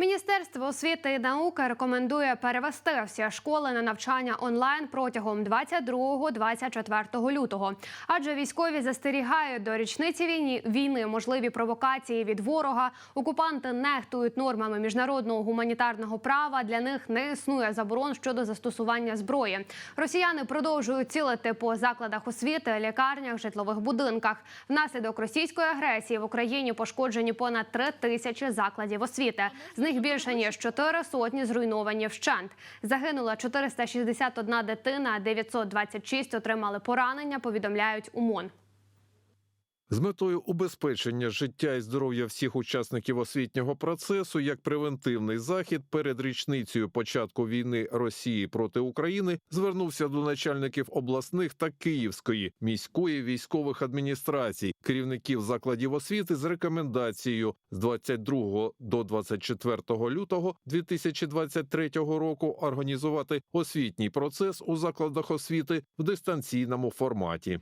Міністерство освіти і науки рекомендує перевести всі школи на навчання онлайн протягом 22-24 лютого. Адже військові застерігають до річниці війні війни можливі провокації від ворога. Окупанти нехтують нормами міжнародного гуманітарного права. Для них не існує заборон щодо застосування зброї. Росіяни продовжують цілити по закладах освіти, лікарнях, житлових будинках. Внаслідок російської агресії в Україні пошкоджені понад три тисячі закладів освіти. З них більше ніж чотири сотні зруйновані вщент. Загинула 461 дитина, 926 отримали поранення. Повідомляють УМОН. З метою убезпечення життя і здоров'я всіх учасників освітнього процесу як превентивний захід перед річницею початку війни Росії проти України звернувся до начальників обласних та Київської міської військових адміністрацій, керівників закладів освіти з рекомендацією з 22 до 24 лютого 2023 року організувати освітній процес у закладах освіти в дистанційному форматі.